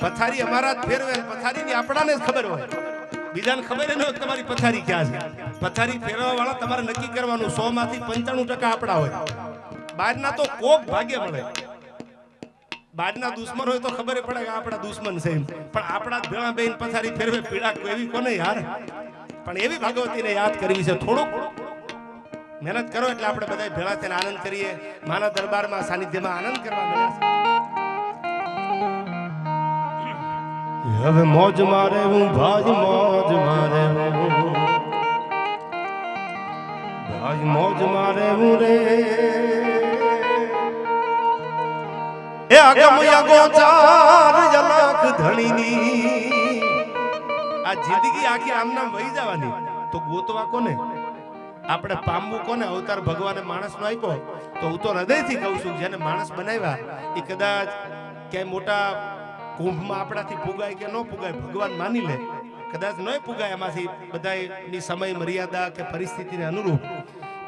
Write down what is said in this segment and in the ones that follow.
પથારી અમારા જ ફેરવે પથારી પથારીની આપણાને જ ખબર હોય. બીજાને ખબર ન હોય તમારી પથારી ક્યાં છે. પથારી ફેરવા વાળા તમારે નક્કી કરવાનું સો માંથી પંચાણું ટકા આપણા હોય. બહારના તો કોક ભાગ્ય મળે. બહારના દુશ્મન હોય તો ખબર પડે કે આપણા દુશ્મન છે પણ આપણા ભેળા બેન પથારી ફેરવે, પીડા એવી કોને યાર? પણ એવી ભાગવતીને યાદ કરવી છે થોડુંક. મહેનત કરો એટલે આપણે બધા ભેળા થઈને આનંદ કરીએ. માના દરબારમાં, સાનિધ્યમાં આનંદ કરવા મળ્યા છે. હવે મોજ મારે હું ભાઈ મોજ મારે હું. ભાજ મોજ મારે હું રે. એ આગમ યગો ચાર જલક ધણીની. આ જિંદગી આખી આમ નામ વહી જવાની. તો ગોતવા કોને? આપણે પામવું કોને? અવતાર ભગવાને માણસનો આપ્યો. તો હું તો હૃદયથી કહું છું જેને માણસ બનાવ્યા એ કદાચ ક્યાંય મોટા કુંભમાં આપણાથી પુગાય કે ન પુગાય, ભગવાન માની લે. કદાચ ન પુગાય એમાંથી બધાની સમય, મર્યાદા કે પરિસ્થિતિને અનુરૂપ.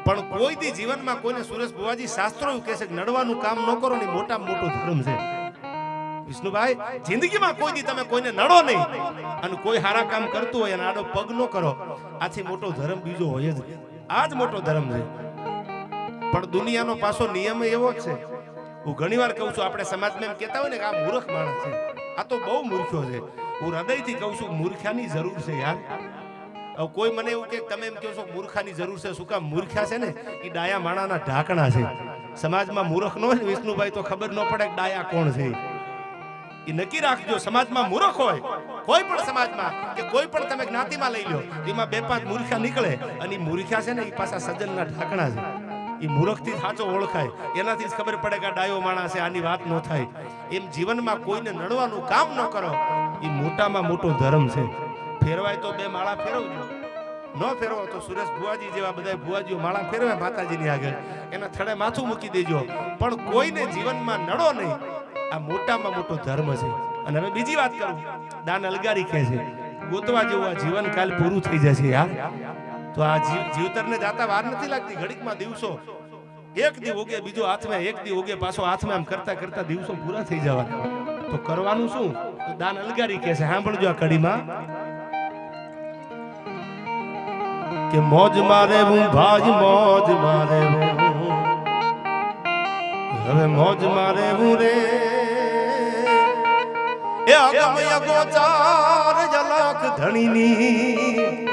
પણ કોઈ દી જીવનમાં કોઈને સુરેશ ભુવાજી શાસ્ત્રો એવું કહે છે કે નડવાનું કામ ન કરો ને મોટા મોટો ધર્મ છે. વિષ્ણુભાઈ, જિંદગીમાં કોઈ દી તમે કોઈને નડો નહીં અને કોઈ સારા કામ કરતું હોય અને આડો પગ ન કરો. આથી મોટો ધર્મ બીજો હોય જ. આ જ મોટો ધર્મ છે. પણ દુનિયાનો પાછો નિયમ એવો જ છે. હું ઘણીવાર કહું છું, આપણે સમાજમાં એમ કહેતા હોય ને કે આ મૂર્ખ માણસ છે. આ તો બહુ મૂર્ખ્યો છે. હું હૃદયથી કહું છું મૂર્ખ્યાની જરૂર છે યાર. કોઈ મને એવું કે, તમે એમ કહો છો, મૂર્ખાની જરૂર છે. શું કામ મૂર્ખ્યા છે ને? એ ડાયા માણાના ઢાંકણા છે. સમાજમાં મૂર્ખ ન હોય વિષ્ણુભાઈ, તો ખબર ન પડે કે ડાયા કોણ છે. એ નક્કી રાખજો, સમાજમાં મૂર્ખ હોય. કોઈ પણ સમાજમાં કે કોઈ પણ તમે જ્ઞાતિમાં લઈ લો, એમાં બે પાંચ મૂર્ખા નીકળે. અને એ મૂર્ખ્યા છે ને એ પાછા સજ્જનના ઢાંકણા છે. એ મૂર્ખથી સાચો ઓળખાય. એનાથી જ ખબર પડે કે આ ડાયો માણસ આની વાત ન થાય. એમ જીવનમાં કોઈને નડવાનું કામ ન કરો. એ મોટામાં મોટો ધર્મ છે. ફેરવાય તો બે માળા ફેરવજો. ન ફેરવો તો સુરેશ ભુવાજી જેવા બધા ભુવાજીઓ માળા ફેરવે માતાજીની આગળ. એના થડે માથું મૂકી દેજો. પણ કોઈને જીવનમાં નડો નહીં. આ મોટામાં મોટો ધર્મ છે. અને હવે બીજી વાત કરું. દાન અલગારી કહે છે. ગોતવા જેવું આ જીવન કાલ પૂરું થઈ જશે યાર તો આ જીવ જીવતરને જાતા વાર નથી લાગતી ઘડીકમાં દિવસો. એક દી ઉગે, બીજો હાથમાં, એક દી ઉગે, પાછો હાથમાં એમ કરતા કરતા દિવસો પૂરા થઈ જવાના. તો કરવાનું શું? તો દાન અલગારી કે છે. સાંભળજો આ કડીમાં. કે મોજ મારે હું, ભાજ મોજ મારે હવે મોજ મારે હું રે. એ અગમ અગોચાર જલક ધણીની.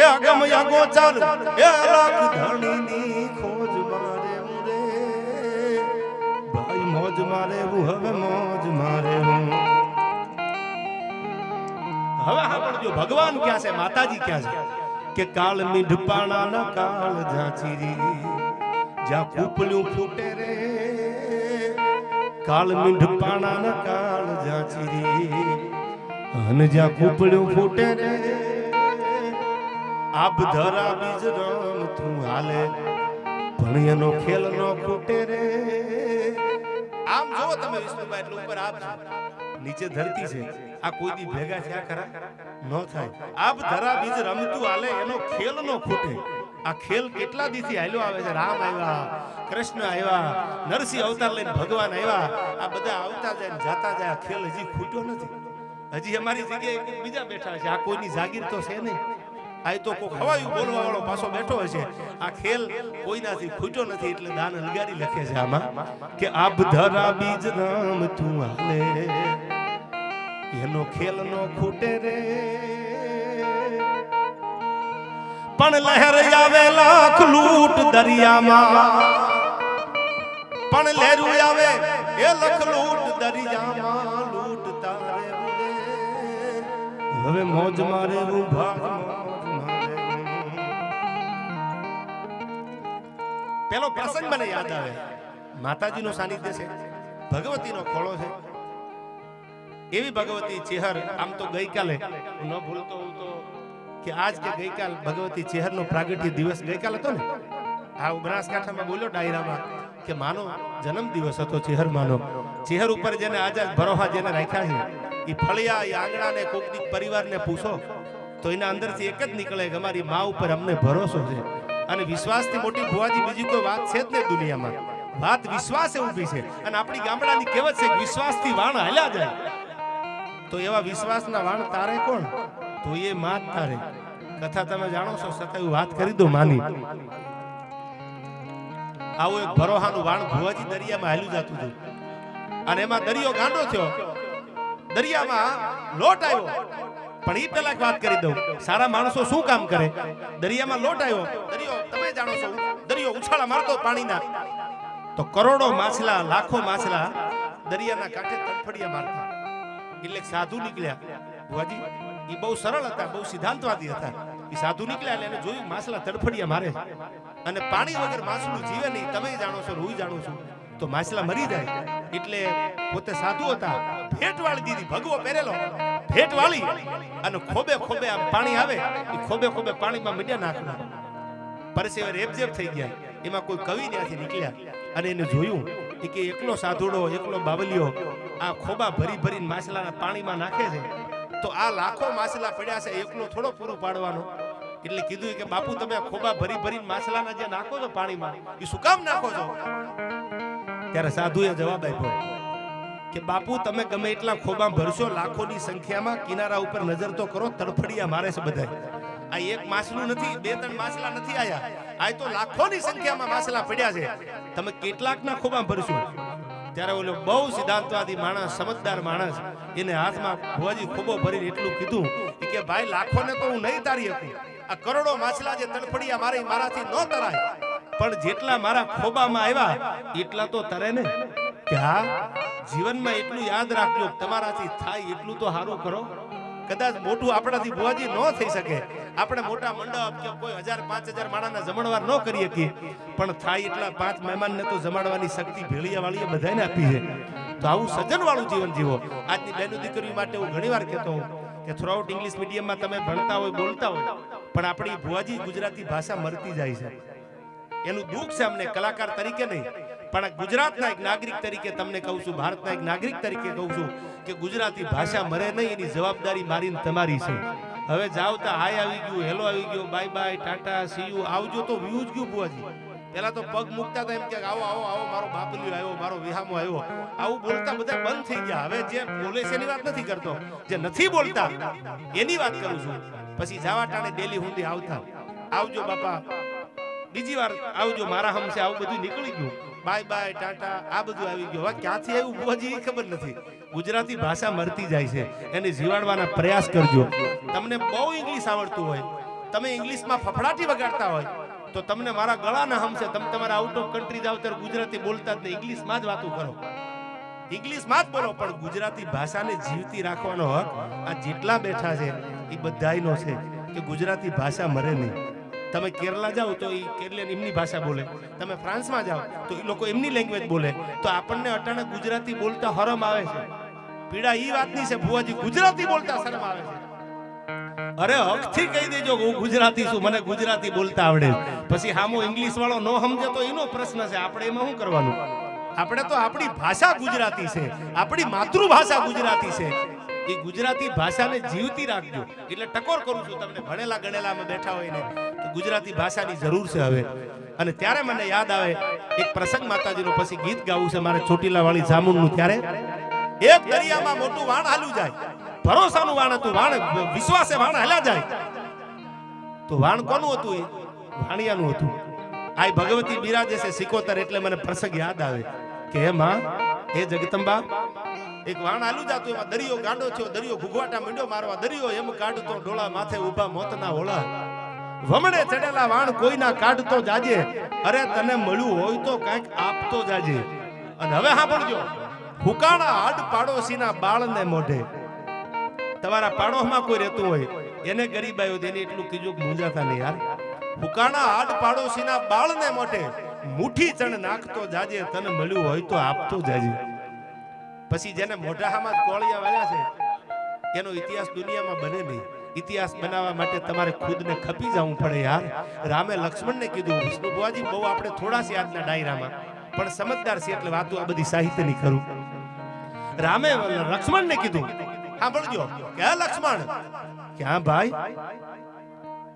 એ અગમ ગોચર એ રાખ ધણીની ખોજ મારે હું રે ભાઈ મોજ મારે હું હવે મોજ મારે હું. હવે સાંભળજો ભગવાન ક્યાં છે? માતાજી ક્યાં છે? કે કાળ મીઢપાણા ના કાળ ઝાંચીરી જ્યાં કૂપલું ફૂટે રે. કાળ મીઢપાણા ના કાળ ઝાંચીરી અને જ્યાં કૂપલું ફૂટે રે. આબ ધરા બીજ રમ તું હાલે. ભણિયાનો ખેલ નો ખૂટે રે. આમ જો તમે વિષ્ણુભાઈ, એટલે ઉપર આપ. નીચે ધરતી છે. આ કોઈ દી ભેગા થયા ખરા? ન થાય. આપ ધરા બીજ રમતું હાલે, એનો ખેલ નો ખૂટે. આ ખેલ કેટલા દીથી હાલ્યો આવે છે? રામ આવ્યા, કૃષ્ણ આવ્યા, નરસિંહ અવતાર લઈને ભગવાન આવ્યા. આ બધા આવતા જાય જાતા જાય. આ ખેલ હજી ખૂટ્યો નથી. હજી અમારી જગ્યાએ બીજા બેઠા છે. આ કોઈની જાગીર તો છે નહીં. આ તો કોક હવાયું બોલવા વાળો પાછો બેઠો હશે આ ખેલ કોઈનાથી ખૂટ્યો નથી એટલે દાન અલગારી લખે છે આમાં કે આબ ધરા બીજ રામ તું હાલે. એનો ખેલ નો ખૂટે રે. પણ લહેર આવે લાખ લૂટ દરિયામાં. પણ લહેરું આવે એ લખ લૂટ દરિયામાં. લૂટ તારે હવે મોજ મારે હું પેલો પ્રસંગ મને યાદ આવે. માતાજીનું સાનિધ્ય છે, ભગવતીનો ખોળો છે. એવી ભગવતી ચેહર આમ તો ગઈકાલે, ન ભૂલતો હું તો, કે આજ કે ગઈકાલ ભગવતી ચેહરનો પ્રાગટ્ય દિવસ ગઈકાલ હતો ને? આ બનાસકાંઠામાં બોલ્યો ડાયરામાં કે માનો જન્મ દિવસ હતો ચેહર માનો ચેહર ઉપર જેને આઝાદ ભરોહા જેને રાખ્યા છે એ ફળિયા એ આંગણાને કોકની પરિવારને પૂછો, તો એના અંદરથી એક જ નીકળે કે અમારી મા ઉપર અમને ભરોસો છે. અને વિશ્વાસથી મોટી ભુવાજી બીજી કોઈ વાત છે જ નહીં દુનિયામાં. વાત વિશ્વાસે ઊભી છે. અને આપણી ગામડાની કહેવત છે વિશ્વાસથી વાણ હાલ્યા જાય. તો એવા વિશ્વાસના વાણ તારે કોણ? તો એ માં તારે. કથા તમે જાણો છો છતાં વાત કરી દો માની. આવું એક ભરોહાનું વાણ ભુવાજી દરિયામાં હાલ્યું જતું હતું. અને એમાં દરિયો ગાંડો થયો. દરિયામાં લોટ આવ્યો. પણ એ પેલા વાત કરી દઉં. સારા માણસો શું કામ કરે? દરિયામાં લોટ આવ્યો. દરિયો, તમે જાણો છો, દરિયો ઉછાળા મારતો પાણીના. તો કરોડો માછલા, લાખો માછલા દરિયાના કાંઠે તડફડિયા મારતા. એટલે સાધુ નીકળ્યા. ભુવાજી એ બહુ સરળ હતા, બહુ સિદ્ધાંતવાદી હતા. એ સાધુ નીકળ્યા એટલે જોયું, માછલા તડફડિયા મારે. અને પાણી વગર માછલું જીવે નહીં. તમે જાણો છો હું જાણું છું. તો માછલા મરી જાય. એટલે પોતે સાધુ હતા. ભેટ વાળી દીધી ભગવો પહેરેલો. ભેટ વાળી અને ખોબે ખોબે આમ પાણી આવે, એ ખોબે ખોબે પાણીમાં મીડિયા નાખવા. પરસેવે રેબજેબ થઈ ગયા. એમાં કોઈ કવિ ત્યાંથી નીકળ્યા. અને એને જોયું કે એકલો સાધુડો, એકલો બાવલિયો આ ખોબા ભરી ભરીને માછલાના પાણીમાં નાખે છે. તો આ લાખો માછલા પડ્યા છે, એકલો થોડો પૂરો પાડવાનો. એટલે કીધું કે, બાપુ, તમે ખોબા ભરી ભરીને માછલાના જે નાખો છો પાણીમાં, એ શું કામ નાખો છો? ત્યારે સાધુએ જવાબ આપ્યો કે બાપુ, તમે ગમે એટલા ખોબા ભરશો, લાખોની સંખ્યામાં કિનારા ઉપર નજર તો કરો, તડફડિયા મારે છે બધા આ એક માછલું નથી, બે ત્રણ માછલા નથી આયા. આ તો લાખોની સંખ્યામાં માછલા પડ્યા છે. તમે કેટલાકના ખોબા ભરશો? ત્યારે ઓલો બહુ સિદ્ધાંતવાદી માણસ, સમજદાર માણસ, એને હાથમાં ભુવાજી ખોબો ભરીને એટલું કીધું કે ભાઈ, લાખોને તો હું નહીં તારી શકું. આ કરોડો માછલા જે તડફડિયા મારે, મારાથી ન તરાય. પણ જેટલા મારા ખોબામાં આવ્યા, એટલા તો તરે ને. કે હા? જીવનમાં એટલું યાદ રાખજો, તમારાથી થાય એટલું તો સારું કરો. કદાચ મોટું આપણાથી ભુવાજી ન થઈ શકે. આપણે મોટા મંડપ કે કોઈ હજાર, પાંચ હજાર માણાના જમણવાર ન કરી શકીએ પણ થાય એટલા પાંચ મહેમાનને તો જમાડવાની શક્તિ ભેળિયા વાળીએ બધાને આપી છે. તો આવું સજન વાળું જીવન જીવો. આજની બહેનો દીકરીઓ માટે હું ઘણીવાર કહેતો હોઉં કે થ્રુઆઉટ ઇંગ્લિશ મીડિયમમાં તમે ભણતા હોય, બોલતા હોય, પણ આપણી ભુવાજી ગુજરાતી ભાષા મરતી જાય છે. એનું દુઃખ છે અમને કલાકાર તરીકે નહીં. પણ ગુજરાતના એક નાગરિક તરીકે તમને કહું છું, ભારતના એક નાગરિક તરીકે કહું છું કે ગુજરાતી ભાષા મરે નહીં, એની જવાબદારી મારી તમારી છે. હવે જાવ તો હાય આવી ગયું, હેલો આવી ગયો, બાય બાય, ટાટા સીયુ આવજો તો વ્યૂ જ ગયું બુઆજી પેલા તો પગ મૂકતા હતા એમ કે આવો આવો આવો, મારો બાપલિયો આવ્યો, મારો વિહામો આવ્યો. આવું બોલતા બધા બંધ થઈ ગયા. હવે જે બોલે છે એની વાત નથી કરતો, જે નથી બોલતા, એની વાત કરું છું. પછી જાવા ટાણે ડેલી હુંદી આવતા. આવજો બાપા. બીજી વાર આવજો, મારા હમશે, આવું બધું નીકળી ગયું. Bye bye, tata. આ બધું આવી ગયું. હવે ક્યાંથી આવ્યું બુવાજી ખબર નથી. ગુજરાતી ભાષા મરતી જાય છે. એને જીવાડવાના પ્રયાસ કરજો. તમને બહુ ઇંગ્લિશ આવડતું હોય. તમે ઇંગ્લિશમાં ફફડાટી વગાડતા હોય, તો તમને મારા ગળાના હમશે. તમે તમારા આઉટ ઓફ કન્ટ્રી જાવ ત્યારે ગુજરાતી બોલતા જ નહીં. ઇંગ્લિશમાં જ વાતો કરો. ઇંગ્લિશમાં જ બોલો, પણ ગુજરાતી ભાષાને જીવતી રાખવાનો હક આ જેટલા બેઠા છે, એ બધાયનો છે કે ગુજરાતી ભાષા મરે નહીં. તમે કેરલા જાઓ તો એ કેરલિયન એમની ભાષા બોલે. તમે ફ્રાન્સમાં જાઓ તો એ લોકો એમની લેંગ્વેજ બોલે. તો આપણને અટાણે ગુજરાતી બોલતા હરમ આવે છે. પીડા એ વાતની છે, ભુવાજી, ગુજરાતી બોલતા શરમ આવે છે. અરે હકથી કહી દેજો હું ગુજરાતી છું, મને ગુજરાતી બોલતા આવડે. પછી હામો ઇંગ્લિશ વાળો ન સમજે તો એનો પ્રશ્ન છે, આપણે એમાં શું કરવાનું? આપણે તો આપણી ભાષા ગુજરાતી છે, આપણી માતૃભાષા ગુજરાતી છે. એ ગુજરાતી ભાષાને જીવતી રાખજો. એટલે ટકોર કરું છું તમને. ભણેલા ગણેલામાં બેઠા હોય ને કે ગુજરાતી ભાષાની જરૂર છે હવે. અને ત્યારે મને યાદ આવે, એક પ્રસંગ માતાજીનો પછી ગીત ગાવું છે મારે ચોટીલા વાળી જામુનનું ત્યારે. એક દરિયામાં મોટું વાણ હાલ્યું જાય. ભરોસાનું વાણ હતું, વાણ વિશ્વાસે વાણ હાલ્યા જાય. તો વાણ કોનું હતું એ? વાણિયાનું હતું. આ ભગવતી બિરાજે છે સિકોતર એટલે મને પ્રસંગ યાદ આવે કે, હે માં, હે જગદંબા એક વાણ આલુ જાતું એમાં દરિયો ગાંડો થયો, દરિયો ભૂગવાટા મંડ્યો મારવા, દરિયો એમ કાઢતો, ડોળા માથે ઊભા મોતના હોળા. વમણે ચડેલા વાણ કોઈના કાઢતો જાજે. અરે તને મળ્યું હોય તો કાંઈક આપતો જાજે. અને હવે સાંભળજો, હુકાણા હાડ પાડોશીના બાળને મોઢે. તમારા પાડોશમાં કોઈ રહેતું હોય, એને ગરીબ આવ્યો તેને એટલું કીધું કે મૂંઝાતા નહીં યાર. હુકાણા હાડ પાડોશીના બાળને મોઢે, મુઠ્ઠી ચણ નાખતો જાજે, તને મળ્યું હોય તો આપતો જાજે. પછી જેને મોઢામાં કોળિયા વાળ્યા છે, એનો ઇતિહાસ દુનિયામાં બને નહીં. ઇતિહાસ બનાવવા માટે તમારે ખુદને ખપી જવું પડે યાર. રામે લક્ષ્મણને કીધું વિષ્ણુ બુવાજી બહુ આપણે થોડા છે આજના ડાયરામાં. પણ સમજદાર છે એટલે વાતો આ બધી સાહિત્યની કરું રામે લક્ષ્મણને કીધું, સાંભળજો, કે હા લક્ષ્મણ? કે હા ભાઈ?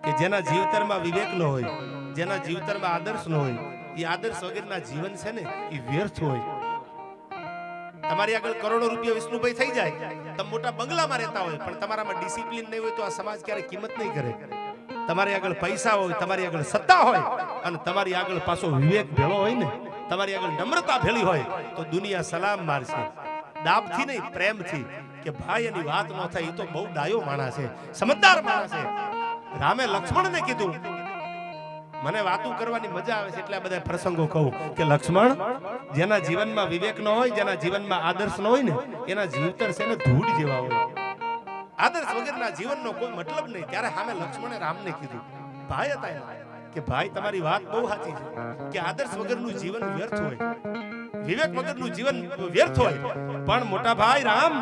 કે જેના જીવતરમાં વિવેક ન હોય, જેના જીવતરમાં આદર્શ ન હોય, એ આદર્શ વગેરેના જીવન છે ને, એ વ્યર્થ હોય. તમારી આગળ કરોડો રૂપિયા વિષ્ણુભાઈ થઈ જાય, તમે મોટા બંગલામાં રહેતા હોય, પણ તમારામાં ડિસિપ્લિન નહીં હોય તો આ સમાજ ક્યારે કિંમત નહીં કરે. તમારી આગળ પૈસા હોય, તમારી આગળ સત્તા હોય, અને તમારી આગળ પાછો વિવેક ભેળો હોય ને, તમારી આગળ નમ્રતા ભેળી હોય, તો દુનિયા સલામ મારશે. દાબથી નહીં, પ્રેમથી, કે ભાઈ એની વાત ન થાય, એ તો બહુ ડાયો માણસ છે, સમજદાર માણસ છે. રામે લક્ષ્મણને કીધું મને વાતું કરવાની મજા આવે છે એટલે બધા પ્રસંગો કહું કે લક્ષ્મણ, જેના જીવનમાં વિવેક ન હોય, જેના જીવનમાં આદર્શ ન હોય ને, એના જીવતર છે ને ધૂળ જેવા હોય. આદર્શ વગરના જીવનનો કોઈ મતલબ નહીં. ત્યારે સામે લક્ષ્મણે રામને કીધું, ભાઈ હતા એના, કે ભાઈ તમારી વાત બહુ સાચી છે, કે આદર્શ વગરનું જીવન વ્યર્થ હોય. વિવેક વગરનું જીવન વ્યર્થ હોય. પણ મોટા ભાઈ રામ,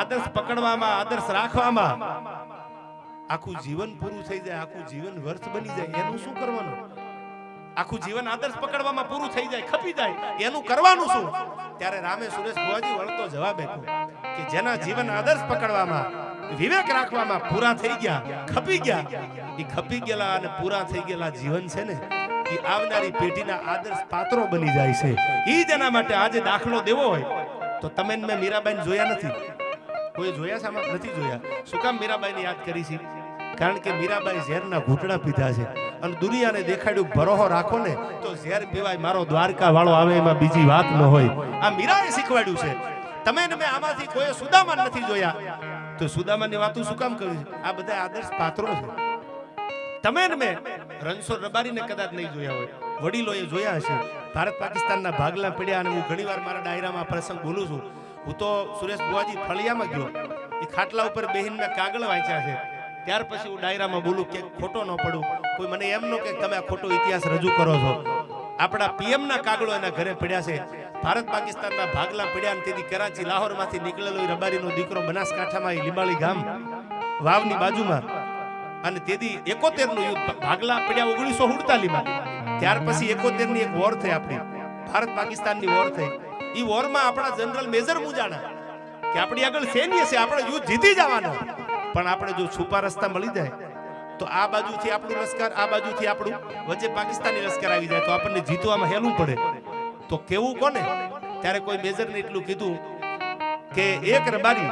આદર્શ પકડવામાં, આદર્શ રાખવામાં આખું જીવન પૂરું થઈ જાય, આખું જીવન વર્ષ બની જાય, એનું શું કરવાનું? આખું જીવન આદર્શ પકડવામાં પૂરું થઈ જાય, ખપી જાય, એનું કરવાનું શું? ત્યારે રામે સુરેશ ભુવાજી વળતો જવાબ આપ્યો કે જેના જીવન આદર્શ પકડવામાં, વિવેક રાખવામાં પૂરા થઈ ગયા, ખપી ગયા. એ ખપી ગયેલા અને પૂરા થઈ ગયેલા જીવન છે ને, એ આવનારી પેઢીના આદર્શ પાત્રો બની જાય છે. એ જ એના માટે આજે દાખલો દેવો હોય. તો તમે મેં મીરાબાઈને જોયા નથી? કોઈ જોયા છે નથી જોયા. શું કામ મીરાબાઈને યાદ કરી છે? કારણ કે મીરાબાઈ ઝેરના ઘૂંટડા પીધા છે. અને દુનિયાને દેખાડ્યું, ભરોહો રાખો ને, તો ઝેર પીવાય મારો દ્વારકા વાળો આવે, એમાં બીજી વાત ન હોય. આ મીરાએ શીખવાડ્યું છે. તમે ને મેં આમાંથી કોઈ સુદામાન નથી જોયા. તો સુદામાની વાતો શું કામ કરી આ બધા આદર્શ પાત્રો છે. તમે ને મેં રણછોડ રબારીને કદાચ નહીં જોયા હોય. વડીલોએ જોયા હશે. ભારત પાકિસ્તાનના ભાગલા પડ્યા અને હું ઘણીવાર મારા ડાયરામાં પ્રસંગ બોલું છું. હું તો સુરેશ બુવાજી ફળિયામાં ગયો. એ ખાટલા ઉપર બેહીને મેં કાગળ વાંચ્યા છે. ત્યાર પછી હું ડાયરામાં બોલું કે ખોટો ન પડું. કોઈ મને એમ નો કે તમે ખોટો ઇતિહાસ રજૂ કરો છો. આપણા પીએમ ના કાગળો એના ઘરે પડ્યા છે. ભારત પાકિસ્તાનના ભાગલા પડ્યા તેથી કરાચી, લાહોરમાંથી નીકળેલો રબારીનો દીકરો બનાસકાંઠામાં લીંબાળી ગામ વાવની બાજુમાં. અને તેથી એકોતેરનું યુદ્ધ ભાગલા પડ્યા ઓગણીસો સુડતાલીસમાં. ત્યાર પછી એકોતેરની એક વોર થઈ આપણી. ભારત પાકિસ્તાનની વોર થઈ. એ વોરમાં આપણા જનરલ મેજર મુજાણા કે આપણી આગળ સૈન્ય છે, આપણે યુદ્ધ જીતી જવાના. પણ આપણે જો છુપા રસ્તા મળી જાય, તો આ બાજુથી આપણું લશ્કર, આ બાજુથી આપણું વચ્ચે પાકિસ્તાની લશ્કર આવી જાય, તો આપણને જીતવામાં હેલું પડે. તો કેવું કોને? ત્યારે કોઈ મેજરને એટલું કીધું કે એક રબારી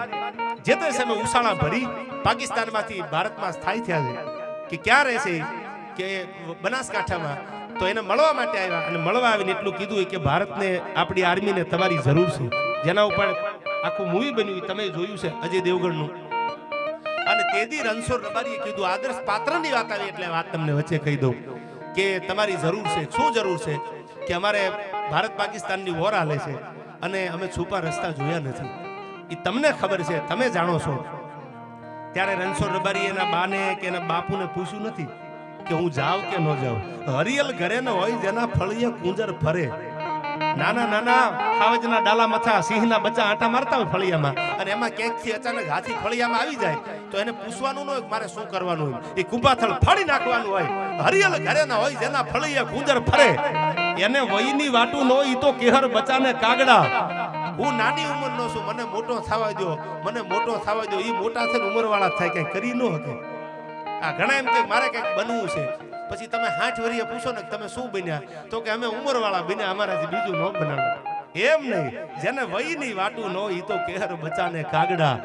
જે તે સમયે ઉસાણા ભરી પાકિસ્તાનમાંથી ભારતમાં સ્થાયી થયા છે, કે ક્યાં રહેશે? કે બનાસકાંઠામાં. તો એને મળવા માટે આવ્યા અને મળવા આવીને એટલું કીધું કે ભારતને, આપણી આર્મીને તમારી જરૂર છે. જેના ઉપર આખું મૂવી બન્યું તમે જોયું છે, અજય દેવગણનું. તેદી રણછોડ રબારીએ કીધું, આદર્શ પાત્રની વાત આવી એટલે વાત તમને વચ્ચે કહી દઉં કે તમારી જરૂર છે. શું જરૂર છે? કે અમારે ભારત પાકિસ્તાનની વોર હાલે છે અને અમે છુપા રસ્તા જોયા નથી. એ તમને ખબર છે, તમે જાણો છો. ત્યારે રણછોડ રબારી એના બાને કે એના બાપુને પૂછ્યું નથી કે હું જાઉં કે ન જાઉં. હરિયલ ઘરે ન હોય જેના ફળીએ કુંજર ફરે. નાના નાના ખાવજના ડાલા મથા સિંહના બચ્ચા આટા મારતા હોય ફળિયામાં અને એમાં ક્યાંકથી અચાનક હાથી ફળિયામાં આવી જાય. તો એને પૂછવાનું ન હોય મારે શું કરવાનું હોય. એ કુંભાથળ ફાડી નાખવાનું હોય. હરિયલ ઘરે ના હોય, જેના ફળિયે ગુંદર ફરે. એને વયની વાટું ન હોય, ઈ તો કેહર બચાને કાગડા. હું નાની ઉંમરનો છું, મને મોટો થવા દો મને મોટો થવા દો એ મોટા થઈને ઉંમરવાળા થાય, કઈ કરી ન શકે. આ ઘણા એમ કે મારે કંઈક બનવું છે. પછી તમે હાથ વરીએ પૂછો ને તમે શું બન્યા? તો કે અમે ઉંમરવાળા બન્યા અમારાથી બીજું ન બનાવ્યું એમ નહીં. જેને વયની વાટું ન ઈ તો કેહર બચાને કાગડા.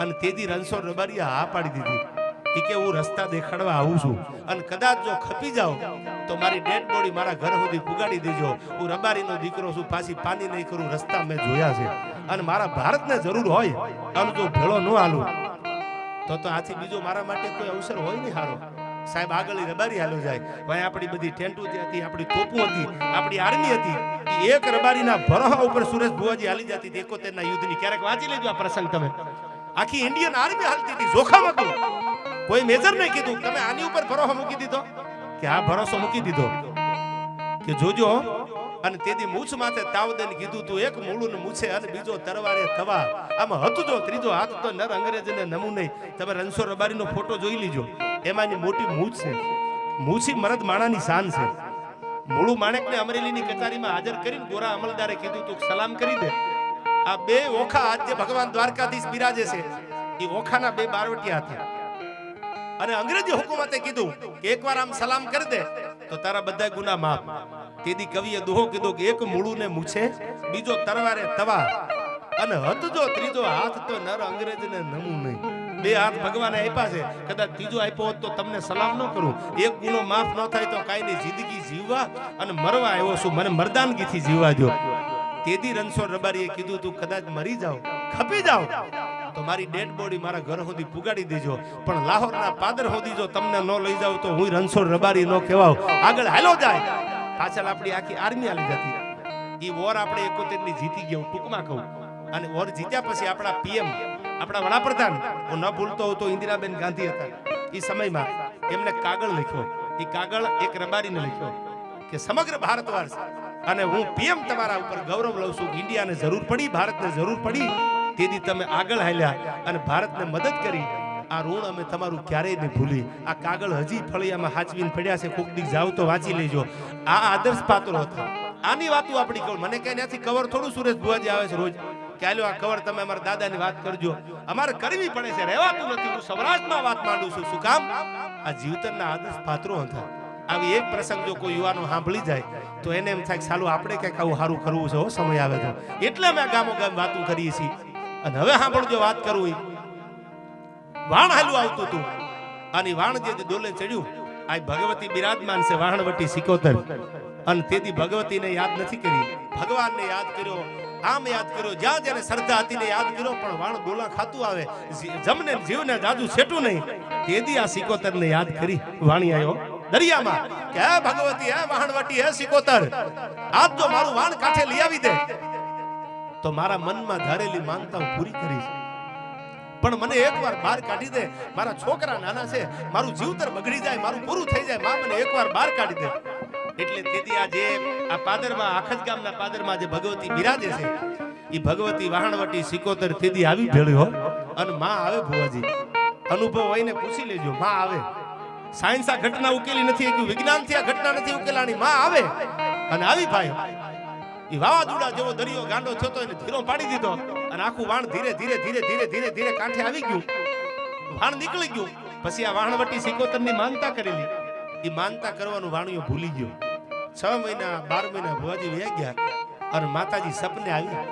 અને તેથી રણછોડ રબારીએ હા પાડી દીધી એ કે હું રસ્તા દેખાડવા આવું છું. અને કદાચ જો ખપી જાઉં, તો મારી ડેડ બોડી મારા ઘર સુધી પુગાડી દેજો. હું રબારીનો દીકરો છું, પાછી પાની નહીં કરું, રસ્તા મેં જોયા છે. અને મારા ભારતને જરૂર હોય અને જો ભેળો ન હાલું, તો તો આથી બીજો મારા માટે કોઈ અવસર હોય નહીં હારો. સાહેબ, આગળ રબારી હાલો જાય. ભાઈ, આપણી બધી ટેન્ટુ જે હતી, આપણી તોપું હતી, આપણી આર્મી હતી એ એક રબારીના ભરોહા ઉપર સુરેશ ભુવાજી હાલી જતી એકોતેરના યુદ્ધની. ક્યારેક વાંચી લેજો આ પ્રસંગ તમે. આખી ઇન્ડિયન આર્મી હાલતી હતી જોખમ હતું. કોઈ મેજર નહીં કીધું, તમે આની ઉપર ભરોસો મૂકી દીધો? કે આ ભરોસો મૂકી દીધો. કે, જોજો અને તેથી મૂછ માથે તાવદન કીધું, તું એક મૂળું ને મૂછે અને બીજો તરવારે થવા. આમ હતું જો ત્રીજો હાથ તો નર અંગ્રેજને નમુ નહીં તમે રણછોડ રબારીનો ફોટો જોઈ લીજો. એમાંની મોટી મૂછ છે. મૂછી મરદ માણાની શાન છે. મૂળું માણેકને અમરેલીની કચેરીમાં હાજર કરીને ગોરા અમલદારે કીધું, તું સલામ કરી દે. આ બે ઓખા આજ જે ભગવાન દ્વારકાધીશ બિરાજે છે. એ ઓખાના બે બારવટિયા હતા અને અંગ્રેજી હુકુમતે કીધું કે એકવાર આમ સલામ કરી દે, તો તારા બધા ગુના માફ. તેથી કવિએ દોહો કીધો કે એક મૂળું ને મૂછે, બીજો તરવારે તવા, અને હતજો ત્રીજો હાથ તો નર અંગ્રેજને નમું નહીં. બે હાથ ભગવાને આપ્યા છે, કદાચ ત્રીજો આપ્યો હોત તો તમને સલામ ન કરું. એક ગુનો માફ ન થાય તો કાયની જિંદગી જીવવા અને મરવા આવ્યો છું, મને મરદાનગીથી જીવવા દો તેથી રણછોડ રબારીએ કીધું તું, કદાચ મરી જાઓ, ખપી જાઓ. તો મારી ડેડ બોડી મારા ઘર સુધી પુગાડી દેજો. પણ લાહોરના પાદર સુધી જો તમને ન લઈ જાવ તો હું રણછોડ રબારી ન કહેવાઉં. આગળ હાલો જાય. પાછળ આપણી આખી આર્મી આલી જતી. એ વોર આપણે 71 ની જીતી ગયો, ટૂંકમાં કહું. અને વોર જીત્યા પછી આપણા પીએમ આપણા વડાપ્રધાન, હું ન ભૂલતો તો ઇન્દિરાબેન ગાંધી હતા. એ સમયમાં એમને કાગળ લખ્યો. એ કાગળ એક રબારીને લખ્યો કે સમગ્ર ભારત વર્ષ અને હું પીએમ તમારા ઉપર ગૌરવ લઉં છું. ઇન્ડિયાને જરૂર પડી, ભારતને જરૂર પડી. તેથી તમે આગળ હાલ્યા અને ભારતને મદદ કરી. આ ઋણ અમે તમારું ક્યારેય નહીં ભૂલી. આ કાગળ હજી ફળિયામાં હાચવીને પડ્યા છે. કોક દીક જાવ તો વાંચી લેજો. આ આદર્શ પાત્રો હતા. આની વાતો આપણી કહું મને કઈ ત્યાંથી કવર થોડું સુરેશ ભુવાજી આવે છે રોજ. કે હાલો આ કવર તમે અમારા દાદાની વાત કરજો. અમારે કરવી પડે છે. રહેવાતું નથી. હું સૌરાષ્ટ્રમાં વાત માંડું છું. શું કામ? આ જીવતરના આદર્શ પાત્રો હતા. આવી એક પ્રસંગ જો કોઈ યુવાનો સાંભળી જાય, તો એને એમ થાય કે સાલું, આપણે કંઈક આવું સારું કરવું છે સમય આવે તો. એટલે અમે ગામો ગામ વાતું કરીએ છીએ. અને હવે સાંભળજો વાત કરવું વાણ હાલું આવતું હતું. અને વાણ જે ડોલે ચડ્યું, આ ભગવતી બિરાજમાન છે વાહણવટી સિકોતર. અને તેથી ભગવતીને યાદ નથી કરી. ભગવાનને યાદ કર્યો, આમ યાદ કર્યો, જ્યાં જ્યારે શ્રદ્ધા હતી ને યાદ કર્યો, પણ વાણ ડોલા ખાતું આવે. જમને જીવને જાજુ છેટું નહીં. તેથી આ સિકોતરને યાદ કરી વાણી આવ્યો દરિયામાં કે ભગવતી, હે વાહણવટી, હે સિકોતર આજ જો મારું વાણ કાંઠે લઈ આવી દે. તો મારા મનમાં ધારેલી માનતા હું પૂરી કરીશ પણ મને એકવાર બહાર કાઢી દે. મારા છોકરા નાના છે, મારું જીવતર બગડી જાય, મારું પૂરું થઈ જાય, માં મને એકવાર બહાર કાઢી દે. એટલે તેથી આ જે આ પાદરમાં, આખજ ગામના પાદરમાં જે ભગવતી બિરાજે છે એ ભગવતી, વાહણવટી, સિકોતર તેથી આવી ભેળી અને માં આવે ભુવાજી. અનુભવ હોય ને પૂછી લેજો, માં આવે. સાયન્સ આ ઘટના ઉકેલી નથી શક્યું, વિજ્ઞાનથી આ ઘટના નથી ઉકેલાની માં આવે. અને આવી ભાઈ એ વાવાઝોડા જેવો દરિયો ગાંડો થયો તો એને ધીરો પાડી દીધો. અને આખું વાણ ધીરે ધીરે ધીરે ધીરે ધીરે ધીરે કાંઠે આવી ગયું. વાણ નીકળી ગયું. પછી આ વાણવટી સિકોતરની માનતા કરેલી. એ માનતા કરવાનું વાણિયો ભૂલી ગયો. છ મહિના, બાર મહિના ભુવાજી વ્યા ગયા અને માતાજી સપને આવી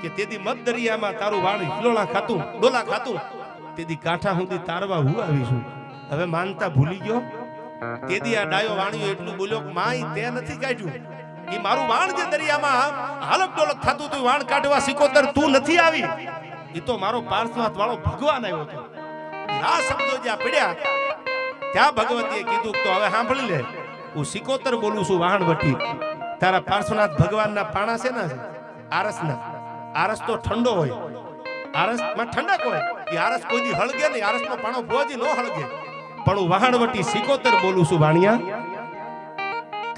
કે તેથી મત દરિયામાં તારું વાણ હિલોળા ખાતું, ડોલા ખાતું તેથી કાંઠા સુધી તારવા હું આવીશું હવે માનતા ભૂલી ગયો? તેથી આ ડાયો વાણ્યો એટલું બોલ્યો માય તે નથી કાઢ્યું એ મારું વાણ જે દરિયામાં. હાલક ડોલક થતું તું, વાણ કાઢવા સિકોતર તું નથી આવી. એ તો મારો પાર્શ્વનાથ વાળો ભગવાન આવ્યો હતો. આ શબ્દો જ્યાં પડ્યા. ત્યાં ભગવતીએ કીધું તો હવે સાંભળી લે. હું સિકોતર બોલું છું વાહણવટી તારા પાર્શ્વનાથ ભગવાનના પાણા છે? ને આરસના. આરસ તો ઠંડો હોય. આરસમાં ઠંડક હોય. એ આરસ કોઈ દી હળગે નહીં. આરસનો પાણો ભોજી ન હળગે. પણ હું વહાણવટી સિકોતર બોલું છું, વાણિયા.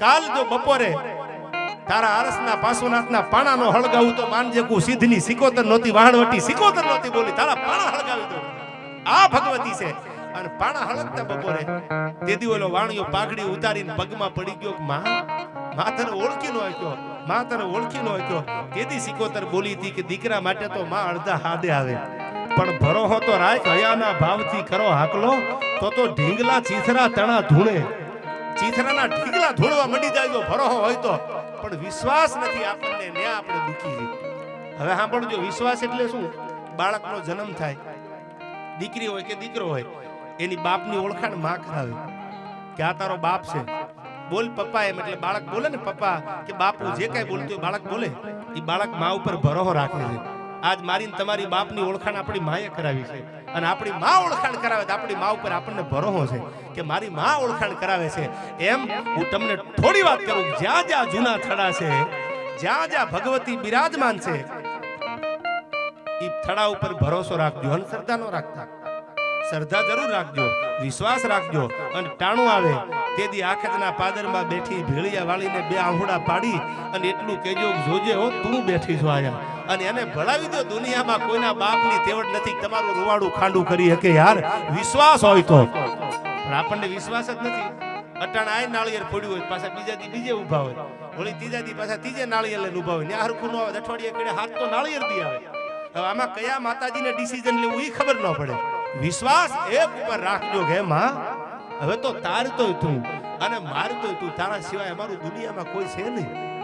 કાલ જો બપોરે તારા આરસના પાસોનાથના પાણાનો હળગાવું તો માનજે કુ સિદ્ધની સિકોતર નહોતી, વહાણવટી સિકોતર નહોતી બોલી, તારા પાણા હળગાવી દો આ ભગવતી છે. અને પાણા હળગતા બપોરે તેથી ઓલો વાણિયો પાઘડી ઉતારીને પગમાં પડી ગયો માં માં તને ઓળખી નો આક્યો માં તને ઓળખી નો આક્યો તેથી સિકોતર બોલી હતી કે દીકરા માટે તો માં અડધા હાદે આવે. પણ ભરોહો તો રાખ હયાના ભાવથી કરો હાકલો, તો તો ઢીંગલા ચીથરા તણા ધૂણે. ચીથરાના ઢીંગલા ધૂળવા મંડી જાય જો ભરોહો હોય તો. પણ વિશ્વાસ નથી આપણને ને આપણે દુખી છે હવે સાંભળજો, વિશ્વાસ એટલે શું? બાળકનો જન્મ થાય. દીકરી હોય કે દીકરો હોય, એની બાપની ઓળખાણમાં કરાવે. કે આ તારો બાપ છે. બોલ પપ્પા એમ એટલે બાળક બોલે ને પપ્પા, કે બાપુ જે કાંઈ બોલતું હોય બાળક બોલે. એ બાળક મા ઉપર ભરોહો રાખે છે. આજ મારી તમારી બાપની ઓળખાણ આપણી માએ કરાવી છે. અને આપણી મા ઓળખાણ કરાવે તો આપણી મા ઉપર આપણને ભરોહો છે કે મારી મા ઓળખાણ કરાવે છે. એમ હું તમને થોડી વાત કરું, જ્યાં જ્યાં જૂના થડા છે, જ્યાં જ્યાં ભગવતી બિરાજમાન છે એ થડા ઉપર ભરોસો રાખજો અને શ્રદ્ધા નો રાખતા. શ્રદ્ધા જરૂર રાખજો, વિશ્વાસ રાખજો. અને ટાણું આવે તેથી આખતના પાદરમાં બેઠી ભેળિયા વાળીને બે આંહુડા પાડી અને એટલું કેજો જોજે હો, તું બેઠી છો આયા. અને એને ભળાવી દો, દુનિયામાં કોઈના બાપની તેવડ નથી, તમારું રૂવાડું ખાંડું કરી શકે યાર. વિશ્વાસ હોય તો. પણ આપણને વિશ્વાસ જ નથી. અટાણ આય નાળિયેર ફોડ્યું હોય, પાછા બીજા દી બીજે ઊભા હોય. વળી ત્રીજા દી પાછા ત્રીજે નાળિયેર લઈને ઊભા હોય. ને હરખું ન આવે, અઠવાડિયે કડે હાથ તો નાળિયેર દી આવે. હવે આમાં કયા માતાજીને ડિસિઝન લેવું એ ખબર ન પડે. વિશ્વાસ એક ઉપર રાખજો કે માં. હવે તો તાર તો, અને મારું તો તું, તારા સિવાય અમારું દુનિયામાં કોઈ છે નહીં.